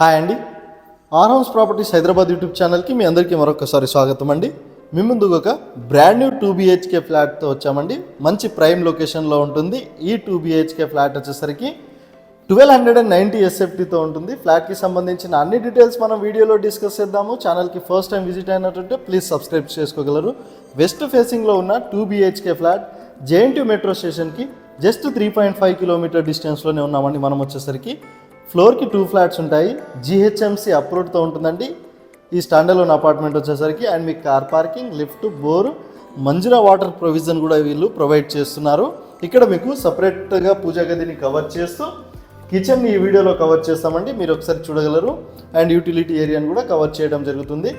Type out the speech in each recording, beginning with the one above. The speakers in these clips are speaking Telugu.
హాయ్ అండి. R house properties Hyderabad YouTube ఛానల్కి మీ అందరికీ మరొకసారి స్వాగతం అండి మీ ముందుకు ఒక బ్రాండ్ న్యూ టూ బిహెచ్కే ఫ్లాట్తో వచ్చామండి. మంచి ప్రైమ్ లొకేషన్లో ఉంటుంది. ఈ టూ బిహెచ్కే ఫ్లాట్ వచ్చేసరికి ట్వెల్వ్ హండ్రెడ్ అండ్ నైంటీ ఎస్ఎఫ్టీతో ఉంటుంది. ఫ్లాట్కి సంబంధించిన అన్ని డీటెయిల్స్ మనం వీడియోలో డిస్కస్ చేద్దాము. ఛానల్కి ఫస్ట్ టైం విజిట్ అయినట్టుంటే ప్లీజ్ సబ్స్క్రైబ్ చేసుకోగలరు. వెస్ట్ ఫేసింగ్లో ఉన్న two BHK flat JNT metro స్టేషన్కి just three point five kilometre డిస్టెన్స్లోనే ఉన్నామండి మనం వచ్చేసరికి. ఫ్లోర్కి టూ ఫ్లాట్స్ ఉంటాయి. జిహెచ్ఎంసీ అప్రూవ్డ్తో ఉంటుందండి. ఈ స్టాండర్లోని అపార్ట్మెంట్ వచ్చేసరికి అండ్ మీకు కార్ పార్కింగ్ లిఫ్ట్ బోర్ మంజురా వాటర్ ప్రొవిజన్ కూడా వీళ్ళు ప్రొవైడ్ చేస్తున్నారు. ఇక్కడ మీకు సపరేట్గా పూజా గదిని కవర్ చేస్తూ కిచెన్ ఈ వీడియోలో కవర్ చేస్తామండి. మీరు ఒకసారి చూడగలరు. అండ్ యూటిలిటీ ఏరియాని కూడా కవర్ చేయడం జరుగుతుంది.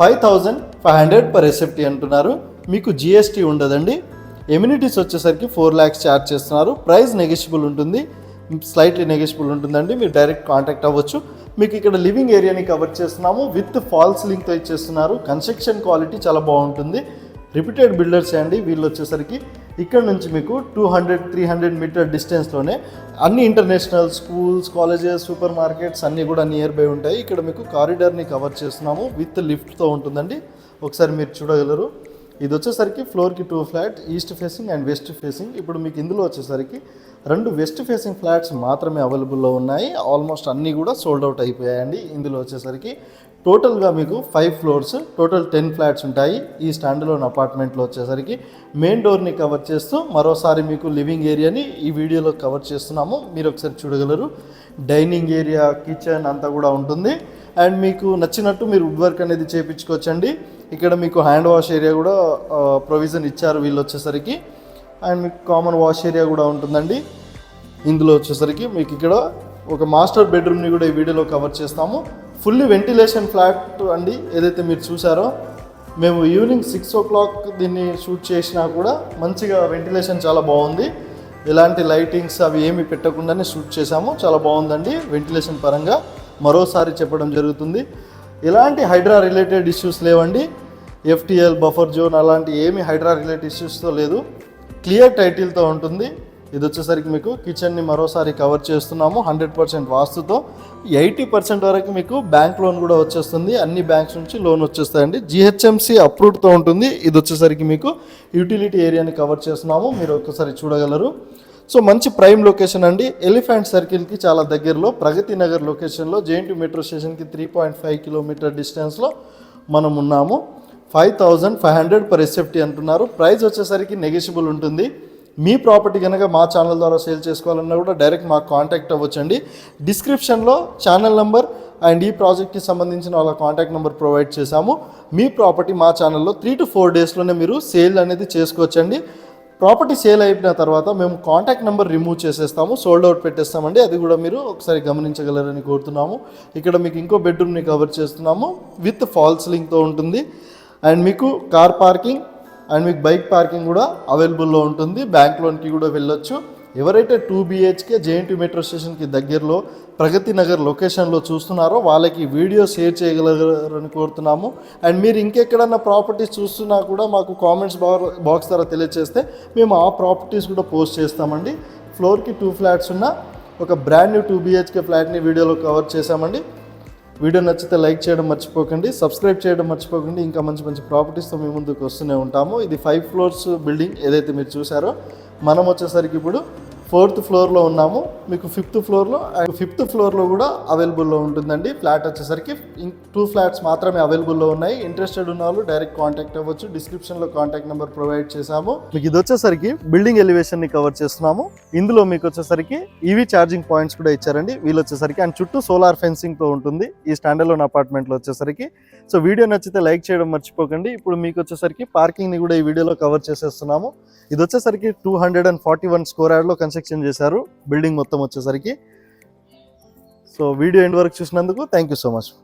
Five thousand five hundred per SFT అంటున్నారు. మీకు జిఎస్టీ ఉండదండి. ఎమ్యూనిటీస్ వచ్చేసరికి ఫోర్ ల్యాక్స్ ఛార్జ్ చేస్తున్నారు. ప్రైస్ నెగోషియబుల్ ఉంటుంది. స్లైట్లీ నెగోషియబుల్ ఉంటుందండి. మీరు డైరెక్ట్ కాంటాక్ట్ అవ్వచ్చు. మీకు ఇక్కడ లివింగ్ ఏరియాని కవర్ చేస్తున్నాము. విత్ ఫాల్స్ లింక్తో ఇచ్చేస్తున్నారు. కన్స్ట్రక్షన్ క్వాలిటీ చాలా బాగుంటుంది. రిపీటెడ్ బిల్డర్స్ అండి. వీళ్ళు వచ్చేసరికి ఇక్కడ నుంచి మీకు two hundred three hundred metre డిస్టెన్స్లోనే అన్ని international schools colleges super markets అన్నీ కూడా నియర్ బై ఉంటాయి. ఇక్కడ మీకు కారిడార్ని కవర్ చేస్తున్నాము. విత్ లిఫ్ట్తో ఉంటుందండి. ఒకసారి మీరు చూడగలరు. ఇది వచ్చేసరికి ఫ్లోర్కి two flat east facing and west facing ఇప్పుడు మీకు ఇందులో వచ్చేసరికి రెండు వెస్ట్ ఫేసింగ్ ఫ్లాట్స్ మాత్రమే అవైలబుల్లో ఉన్నాయి. ఆల్మోస్ట్ అన్నీ కూడా సోల్డ్ అవుట్ అయిపోయాయండి. ఇందులో వచ్చేసరికి టోటల్గా మీకు five floors total ten flats ఉంటాయి. ఈ స్టాండ్లోన్ అపార్ట్మెంట్లో వచ్చేసరికి మెయిన్ డోర్ని కవర్ చేస్తూ మరోసారి మీకు లివింగ్ ఏరియాని ఈ వీడియోలో కవర్ చేస్తున్నాము. మీరు ఒకసారి చూడగలరు. డైనింగ్ ఏరియా కిచెన్ అంతా కూడా ఉంటుంది. అండ్ మీకు నచ్చినట్టు మీరు వుడ్ వర్క్ అనేది చేయించుకోవచ్చండి ఇక్కడ మీకు హ్యాండ్ వాష్ ఏరియా కూడా ప్రొవిజన్ ఇచ్చారు వీళ్ళు వచ్చేసరికి. అండ్ మీకు కామన్ వాష్ ఏరియా కూడా ఉంటుందండి. ఇందులో వచ్చేసరికి మీకు ఇక్కడ ఒక మాస్టర్ బెడ్రూమ్ని కూడా ఈ వీడియోలో కవర్ చేస్తాము. ఫుల్లీ వెంటిలేషన్ ఫ్లాట్ అండి ఏదైతే మీరు చూసారో మేము ఈవినింగ్ సిక్స్ ఓ క్లాక్ దీన్ని షూట్ చేసినా కూడా మంచిగా వెంటిలేషన్ చాలా బాగుంది. ఎలాంటి లైటింగ్స్ అవి ఏమి పెట్టకుండానే షూట్ చేసాము చాలా బాగుందండి వెంటిలేషన్ పరంగా. మరోసారి చెప్పడం జరుగుతుంది. ఎలాంటి హైడ్రా రిలేటెడ్ ఇష్యూస్ లేవండి. ఎఫ్టీఎల్ బఫర్ జోన్ అలాంటి ఏమి హైడ్రా రిలేటెడ్ ఇష్యూస్తో లేదు. క్లియర్ టైటిల్తో ఉంటుంది. ఇది వచ్చేసరికి మీకు కిచెన్ని మరోసారి కవర్ చేస్తున్నాము హండ్రెడ్ పర్సెంట్ వాస్తుతో. ఎయిటీ పర్సెంట్ వరకు మీకు బ్యాంక్ లోన్ కూడా వచ్చేస్తుంది. అన్ని బ్యాంక్స్ నుంచి లోన్ వచ్చేస్తాయండి. జిహెచ్ఎంసి అప్రూవ్డ్తో ఉంటుంది. ఇది వచ్చేసరికి మీకు యూటిలిటీ ఏరియాని కవర్ చేస్తున్నాము. మీరు ఒకసారి చూడగలరు. సో మంచి ప్రైమ్ లొకేషన్ అండి. ఎలిఫెంట్ సర్కిల్కి చాలా దగ్గరలో ప్రగతి నగర్ లొకేషన్లో జేఎన్టీ మెట్రో స్టేషన్కి త్రీ పాయింట్ ఫైవ్ కిలోమీటర్ డిస్టెన్స్లో మనం ఉన్నాము. Five thousand five hundred per SFT అంటున్నారు. ప్రైస్ వచ్చేసరికి నెగిషియబుల్ ఉంటుంది. మీ ప్రాపర్టీ కనుక మా ఛానల్ ద్వారా సేల్ చేసుకోవాలన్నా కూడా డైరెక్ట్ మాకు కాంటాక్ట్ అవ్వచ్చండి. డిస్క్రిప్షన్లో ఛానల్ నెంబర్ అండ్ ఈ ప్రాజెక్ట్కి సంబంధించిన వాళ్ళ కాంటాక్ట్ నెంబర్ ప్రొవైడ్ చేశాము. మీ ప్రాపర్టీ మా ఛానల్లో త్రీ టు ఫోర్ డేస్లోనే మీరు సేల్ అనేది చేసుకోవచ్చండి. ప్రాపర్టీ సేల్ అయిపోయిన తర్వాత మేము కాంటాక్ట్ నెంబర్ రిమూవ్ చేసేస్తాము. సోల్డ్ అవుట్ పెట్టేస్తామండి. అది కూడా మీరు ఒకసారి గమనించగలరని కోరుతున్నాము. ఇక్కడ మీకు ఇంకో బెడ్రూమ్ని కవర్ చేస్తున్నాము. విత్ ఫాల్స్ లింక్తో ఉంటుంది. అండ్ మీకు కార్ పార్కింగ్ అండ్ మీకు బైక్ పార్కింగ్ కూడా అవైలబుల్లో ఉంటుంది. బ్యాంక్ లోన్కి కూడా వెళ్ళొచ్చు. ఎవరైతే టూ బిహెచ్కే జేఎన్టీ మెట్రో స్టేషన్కి దగ్గరలో ప్రగతి నగర్ లొకేషన్లో చూస్తున్నారో వాళ్ళకి వీడియో షేర్ చేయగలరని కోరుతున్నాము. అండ్ మీరు ఇంకెక్కడన్నా ప్రాపర్టీస్ చూస్తున్నా కూడా మాకు కామెంట్స్ బాక్స్ ద్వారా తెలియజేస్తే మేము ఆ ప్రాపర్టీస్ కూడా పోస్ట్ చేస్తామండి. ఫ్లోర్కి టూ ఫ్లాట్స్ ఉన్న ఒక బ్రాండ్ న్యూ టూ బిహెచ్కే ఫ్లాట్ని వీడియోలో కవర్ చేశామండి. వీడియో నచ్చితే లైక్ చేయడం మర్చిపోకండి సబ్స్క్రైబ్ చేయడం మర్చిపోకండి. ఇంకా మంచి మంచి ప్రాపర్టీస్తో మీ ముందుకు వస్తూనే ఉంటాము. ఇది ఫైవ్ ఫ్లోర్స్ బిల్డింగ్ ఏదైతే మీరు చూసారో మనం వచ్చేసరికి ఇప్పుడు ఫోర్త్ ఫ్లోర్లో ఉన్నాము. మీకు ఫిఫ్త్ ఫ్లోర్లో అండ్ ఫిఫ్త్ ఫ్లోర్లో కూడా అవైలబుల్లో ఉంటుందండి. ఫ్లాట్ వచ్చేసరికి టూ ఫ్లాట్స్ మాత్రమే అవైలబుల్లో ఉన్నాయి. ఇంట్రెస్టెడ్ ఉన్న వాళ్ళు డైరెక్ట్ కాంటాక్ట్ అవ్వచ్చు. డిస్క్రిప్షన్లో కాంటాక్ట్ నెంబర్ ప్రొవైడ్ చేశాము. మీకు ఇది వచ్చేసరికి బిల్డింగ్ ఎలివేషన్ని కవర్ చేస్తున్నాము. ఇందులో మీకు వచ్చేసరికి ఈవీ ఛార్జింగ్ పాయింట్స్ కూడా ఇచ్చారండి. వీళ్ళు వచ్చేసరికి అండ్ చుట్టూ సోలార్ ఫెన్సింగ్తో ఉంటుంది. ఈ స్టాండర్లోన్ అపార్ట్మెంట్లో వచ్చేసరికి. సో వీడియో నచ్చితే లైక్ చేయడం మర్చిపోకండి. ఇప్పుడు మీకు వచ్చేసరికి పార్కింగ్ని కూడా ఈ వీడియోలో కవర్ చేసేస్తున్నాము. ఇది వచ్చేసరికి two hundred and forty one square యాడ్లో కన్స్ట్రక్షన్ చేశారు. బిల్డింగ్ మొత్తం వచ్చేసరికి. సో వీడియో ఎండ్ వరకు చూసినందుకు థ్యాంక్ యూ సో మచ్.